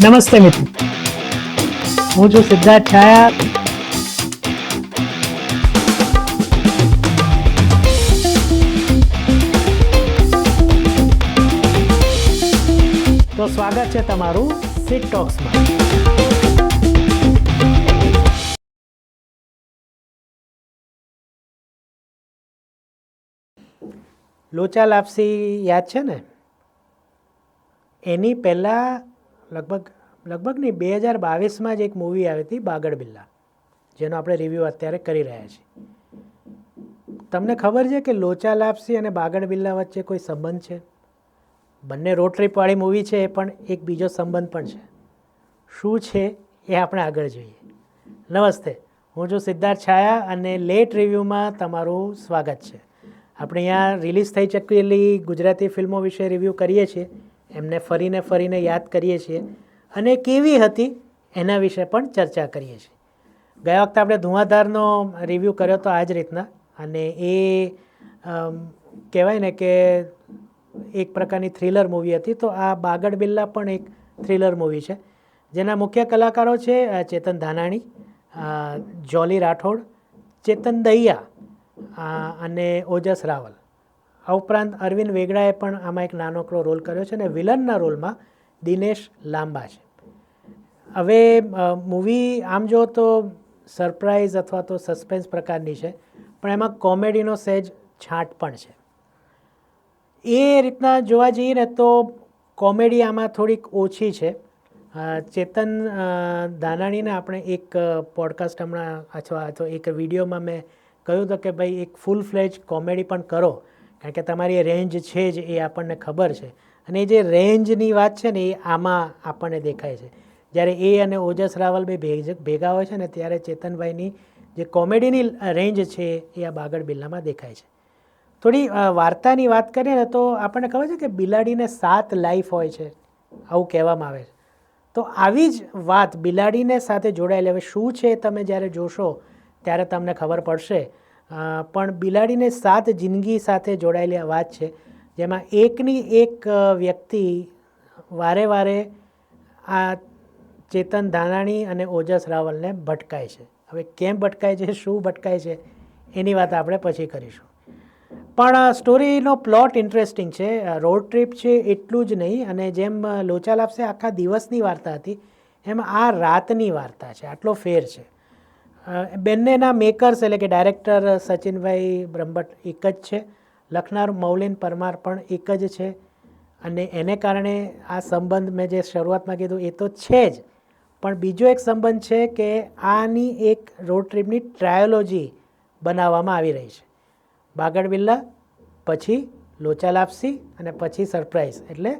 નમસ્તે મિત્રો હું છું સિદ્ધાર્થ છાયા તો સ્વાગત છે તમારું સિટ ટોક્સમાં લોચા લાપસી યાદ છે ને એની પહેલાં લગભગ લગભગ નહીં, બે હજાર બાવીસમાં જ એક મૂવી આવી હતી બાગડ બિલ્લા જેનો આપણે રિવ્યૂ અત્યારે કરી રહ્યા છીએ. તમને ખબર છે કે લોચા લાપસી અને બાગડ બિલ્લા વચ્ચે કોઈ સંબંધ છે? બંને રોડ ટ્રીપવાળી મૂવી છે એ પણ એક બીજો સંબંધ પણ છે. શું છે એ આપણે આગળ જોઈએ. નમસ્તે, હું છું સિદ્ધાર્થ છાયા અને લેટ રિવ્યૂમાં તમારું સ્વાગત છે. આપણે અહીંયા રિલીઝ થઈ ચૂકેલી ગુજરાતી ફિલ્મો વિશે રિવ્યૂ કરીએ છીએ. એમને ફરીને ફરીને યાદ કરીએ છીએ અને કેવી હતી એના વિશે પણ ચર્ચા કરીએ છીએ. ગયા વખતે આપણે ધુઆધારનો રિવ્યૂ કર્યો હતો આ જ રીતના અને એ કહેવાય ને કે એક પ્રકારની થ્રિલર મૂવી હતી. તો આ બાગડ બિલ્લા પણ એક થ્રિલર મૂવી છે. જેના મુખ્ય કલાકારો છે ચેતન ધાનાણી જોલી રાઠોડ, ચેતન દહિયા અને ઓજસ રાવલ. આ ઉપરાંત અરવિંદ વેગડાએ પણ આમાં એક નાનકડો રોલ કર્યો છે અને વિલનના રોલમાં દિનેશ લાંબા છે. હવે મૂવી આમ જો તો સરપ્રાઇઝ અથવા તો સસ્પેન્સ પ્રકારની છે, પણ એમાં કોમેડીનો સહેજ છાંટ પણ છે. એ રીતના જોવા જઈએ ને તો કોમેડી આમાં થોડીક ઓછી છે. ચેતન દાનાણીને આપણે એક પોડકાસ્ટ હમણાં અથવા તો એક વિડીયોમાં મેં કહ્યું હતું કે ભાઈ, એક ફૂલ ફ્લેજ કોમેડી પણ કરો. કારણ કે તમારી રેન્જ છે જ, એ આપણને ખબર છે. અને જે રેન્જની વાત છે ને, એ આમાં આપણને દેખાય છે. જ્યારે એ અને ઓજસ રાવલ બે ભેગ- હોય છે ને, ત્યારે ચેતનભાઈની જે કોમેડીની રેન્જ છે, એ આ બાગડ બિલ્લામાં દેખાય છે. થોડી વાર્તાની વાત કરીએ ને, તો આપણને ખબર છે કે બિલાડીને સાત લાઈફ હોય છે, આવું કહેવામાં આવે છે. તો આવી જ વાત બિલાડીને સાથે જોડાયેલી, હવે શું છે તમે જ્યારે જોશો, ત્યારે તમને ખબર પડશે. પણ બિલાડીને સાત જિંદગી સાથે જોડાયેલી આ વાત છે, જેમાં એકની એક વ્યક્તિ વારે વારે આ ચેતન ધાનાણી અને ઓજસ રાવલને ભટકાય છે. હવે કેમ ભટકાય છે, શું ભટકાય છે, એની વાત આપણે પછી કરીશું. પણ સ્ટોરીનો પ્લોટ ઇન્ટરેસ્ટિંગ છે રોડ ટ્રીપ છે, એટલું જ નહીં, અને જેમ લોચા લાપસે આખા દિવસની વાર્તા હતી, એમ આ રાતની વાર્તા છે, આટલો ફેર છે. બંનેના મેકર્સ એટલે કે ડાયરેક્ટર સચિનભાઈ બ્રહ્મભટ્ટ એક જ છે. લખનાર મૌલિન પરમાર પણ એક જ છે. અને એને કારણે આ સંબંધ મેં જે શરૂઆતમાં કીધું એ તો છે જ. પણ બીજો એક સંબંધ છે કે આની એક રોડ ટ્રીપની ટ્રાયોલોજી બનાવવામાં આવી રહી છે. બાગડ બિલ્લા, પછી લોચા લાપસી અને પછી સરપ્રાઈઝ એટલે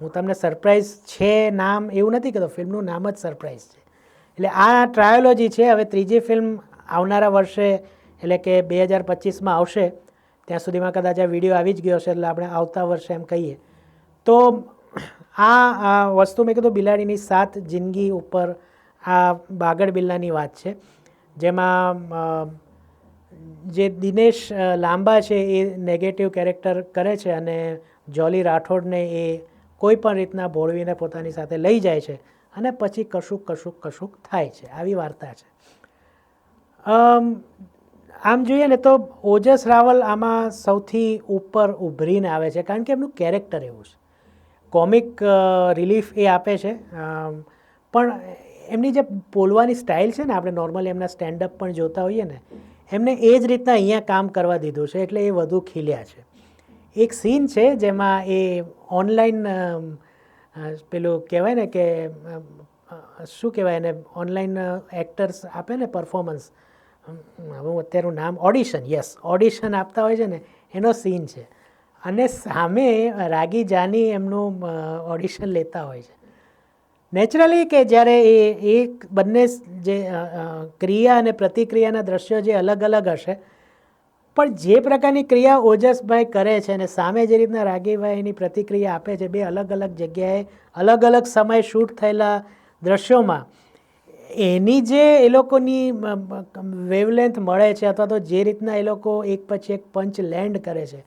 હું તમને સરપ્રાઈઝ છે નામ એવું નથી કહેતો, ફિલ્મનું નામ જ સરપ્રાઈઝ છે. એટલે આ ટ્રાયોલોજી છે, હવે ત્રીજી ફિલ્મ આવનારા વર્ષે, એટલે કે બે હજાર પચીસમાં આવશે, ત્યાં સુધીમાં કદાચ આ વીડિયો આવી જ ગયો હશે, એટલે આપણે આવતા વર્ષે એમ કહીએ. તો આ વસ્તુ મેં કીધું બિલાડીની સાત જિંદગી ઉપર આ બાગડ બિલ્લાની વાત છે, જેમાં જે દિનેશ લાંબા છે એ નેગેટિવ કેરેક્ટર કરે છે અને જોલી રાઠોડને એ કોઈ પણ રીતના ભોળવીને પોતાની સાથે લઈ જાય છે. અને પછી કશુંક કશુંક કશુંક થાય છે. આવી વાર્તા છે. આમ જોઈએ ને તો ઓજસ રાવલ આમાં સૌથી ઉપર ઉભરીને આવે છે કારણ કે એમનું કેરેક્ટર એવું છે. કોમિક રિલીફ એ આપે છે. પણ એમની જે બોલવાની સ્ટાઇલ છે ને આપણે નોર્મલી એમના સ્ટેન્ડઅપ પણ જોતા હોઈએ ને, એમને એ જ રીતના અહીંયા કામ કરવા દીધું છે એટલે એ વધુ ખીલ્યા છે. એક સીન છે જેમાં એ ઓનલાઈન પેલું કહેવાય ને કે શું કહેવાય એને ઓનલાઈન એક્ટર્સ આપે ને પરફોર્મન્સ હવે હું અત્યારનું નામ ઓડિશન યસ ઓડિશન આપતા હોય છે ને, એનો સીન છે. અને સામે રાગી જાની એમનું ઓડિશન લેતા હોય છે. નેચરલી કે જ્યારે એ એક બંને જે ક્રિયા અને પ્રતિક્રિયાના દ્રશ્યો જે અલગ અલગ હશે પણ જે પ્રકારની ક્રિયા ઓજસભાઈ કરે છે અને સામે જે રીતના રાગીભાઈ એની પ્રતિક્રિયા આપે છે, બે અલગ અલગ જગ્યાએ અલગ અલગ સમયે શૂટ થયેલા દ્રશ્યોમાં, એની જે એ લોકોની વેવલેન્થ મળે છે અથવા તો જે રીતના એ લોકો એક પછી એક પંચ લેન્ડ કરે છે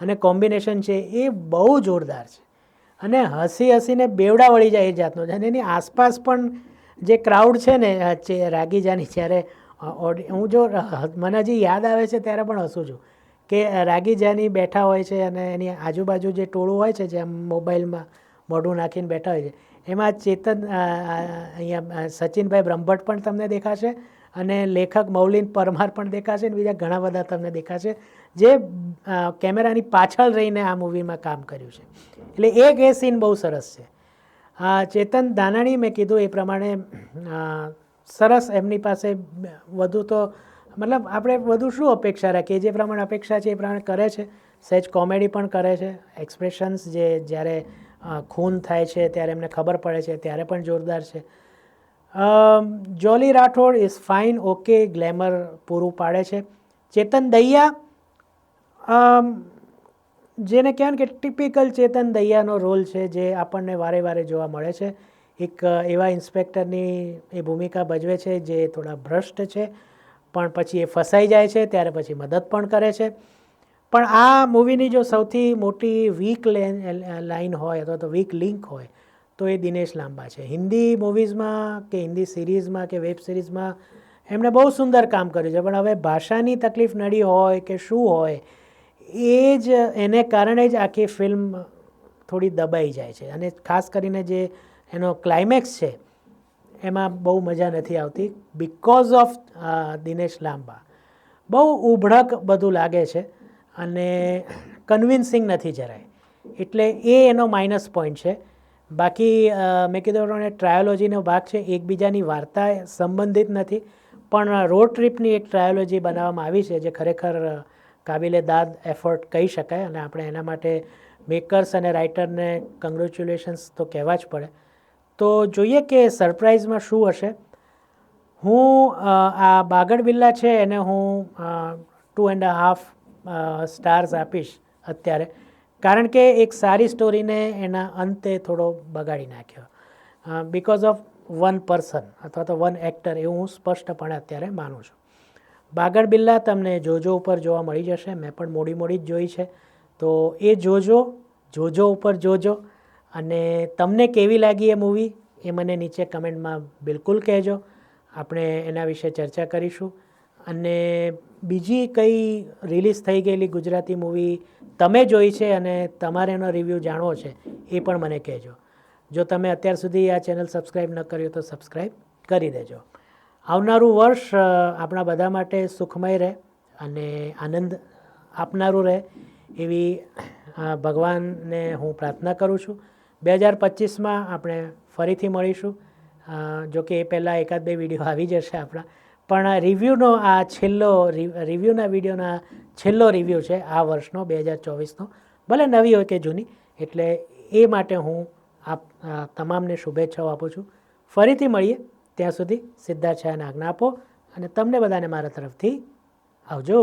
અને કોમ્બિનેશન છે એ બહુ જોરદાર છે. અને હસી હસીને બેવડા વળી જાય એ જાતનો અને એની આસપાસ પણ જે ક્રાઉડ છે ને રાગીજાની, જ્યારે હું જો મને હજી યાદ આવે છે ત્યારે પણ હસું છું. કે રાગી જાની બેઠા હોય છે અને એની આજુબાજુ જે ટોળું હોય છે જેમ મોબાઈલમાં મોઢું નાખીને બેઠા હોય છે, એમાં ચેતન અહીંયા સચિનભાઈ બ્રહ્મભટ્ટ પણ તમને દેખાશે અને લેખક મૌલિન પરમાર પણ દેખાશે અને બીજા ઘણા બધા તમને દેખાશે, જે કેમેરાની પાછળ રહીને આ મૂવીમાં કામ કર્યું છે. એટલે એક એ સીન બહુ સરસ છે. ચેતન દાનાણી મેં કીધું એ પ્રમાણે સરસ એમની પાસે વધુ તો, મતલબ આપણે વધુ શું અપેક્ષા રાખીએ? જે પ્રમાણે અપેક્ષા છે એ પ્રમાણે કરે છે? સહેજ કોમેડી પણ કરે છે? એક્સપ્રેશન્સ જે જ્યારે ખૂન થાય છે, ત્યારે એમને ખબર પડે છે, ત્યારે પણ જોરદાર છે. Jolly Rathod is fine okay glamour પૂરું પાડે છે. ચેતન દૈયા જેને કહેવાય કે ટિપિકલ ચેતન દૈયાનો રોલ છે, જે આપણને વારે વારે જોવા મળે છે. એક એવા ઇન્સ્પેક્ટરની એ ભૂમિકા ભજવે છે જે થોડા ભ્રષ્ટ છે, પણ પછી એ ફસાઈ જાય છે, ત્યારે પછી મદદ પણ કરે છે. પણ આ મૂવીની જો સૌથી મોટી વીક લાઇન હોય અથવા તો વીક લિંક હોય, તો એ દિનેશ લાંબા છે. હિન્દી મૂવીઝમાં કે હિન્દી સિરીઝમાં કે વેબ સિરીઝમાં એમણે બહુ સુંદર કામ કર્યું છે. પણ હવે ભાષાની તકલીફ નડી હોય કે શું હોય, એ જ, એને કારણે જ આખી ફિલ્મ થોડી દબાઈ જાય છે. અને ખાસ કરીને જે એનો ક્લાઇમેક્સ છે, એમાં બહુ મજા નથી આવતી બિકોઝ ઓફ દિનેશ લાંબા. બહુ ઉભળક બધું લાગે છે અને કન્વિન્સિંગ નથી જરાય. એટલે એ એનો માઇનસ પોઈન્ટ છે. બાકી મેં કીધું પ્રમાણે ટ્રાયોલોજીનો ભાગ છે, એકબીજાની વાર્તા સંબંધિત નથી, પણ રોડ ટ્રીપની એક ટ્રાયોલોજી બનાવવામાં આવી છે, જે ખરેખર કાબિલે દાદ એફર્ટ કહી શકાય અને આપણે એના માટે મેકર્સ અને રાઇટરને કંગ્રેચ્યુલેશન્સ તો કહેવા જ પડે. તો જોઈએ કે સરપ્રાઇઝમાં શું હશે? હું આ બાગડ બિલ્લા છે એને હું ટુ એન્ડ હાફ સ્ટાર્સ આપીશ અત્યારે. કારણ કે એક સારી સ્ટોરીને એના અંતે થોડો બગાડી નાખ્યો. બિકોઝ ઓફ વન પર્સન અથવા તો વન એક્ટર એવું હું સ્પષ્ટપણે અત્યારે માનું છું. બાગડ બિલ્લા તમને જોજો ઉપર જોવા મળી જશે. મેં પણ મોડી મોડી જ જોઈ છે. તો એ જોજો જોજો ઉપર જોજો. અને તમને કેવી લાગી એ મૂવી એ મને નીચે કમેન્ટમાં બિલકુલ કહેજો. આપણે એના વિશે ચર્ચા કરીશું. અને બીજી કઈ રિલીઝ થઈ ગયેલી ગુજરાતી મૂવી તમે જોઈ છે અને તમારે એનો રિવ્યૂ જાણવો છે એ પણ મને કહેજો. જો તમે અત્યાર સુધી આ ચેનલ સબસ્ક્રાઈબ ન કર્યું તો સબસ્ક્રાઈબ કરી દેજો. આવનારું વર્ષ આપણા બધા માટે સુખમય રહે અને આનંદ આપનારું રહે એવી ભગવાનને હું પ્રાર્થના કરું છું. બે હજાર પચીસમાં આપણે ફરીથી મળીશું. જોકે એ પહેલાં એકાદ બે વીડિયો આવી જશે આપણા. પણ રિવ્યૂનો આ છેલ્લો રિવ્યૂના વિડીયોના છેલ્લો રિવ્યૂ છે આ વર્ષનો, બે હજાર ચોવીસનો. ભલે નવી હોય કે જૂની, એટલે એ માટે હું આપ તમામને શુભેચ્છાઓ આપું છું. ફરીથી મળીએ. ત્યાં સુધી સિદ્ધાર્થ શાહને આજ્ઞા આપો. અને તમને બધાને મારા તરફથી આવજો.